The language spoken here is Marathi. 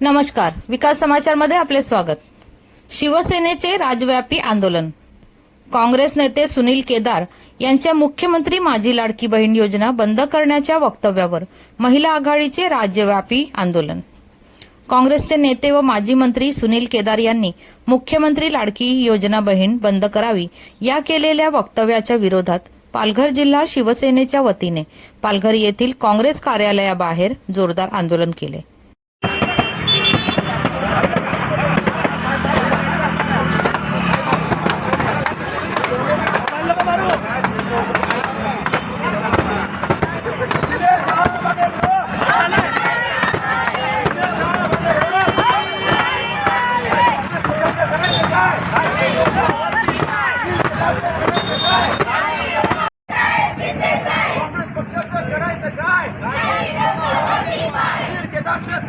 नमस्कार. विकास समाचारमध्ये आपले स्वागत. शिवसेनेचे राज्यव्यापी आंदोलन. काँग्रेस नेते सुनील केदार यांच्या मुख्यमंत्री माझी लाडकी बहीण योजना बंद करण्याच्या वक्तव्यावर महिला आघाडीचे राज्यव्यापी आंदोलन. काँग्रेसचे नेते व माजी मंत्री सुनील केदार यांनी मुख्यमंत्री लाडकी योजना बहीण बंद करावी या केलेल्या वक्तव्याच्या विरोधात पालघर जिल्हा शिवसेनेच्या वतीने पालघर येथील काँग्रेस कार्यालयाबाहेर जोरदार आंदोलन केले. কে ডাক্তার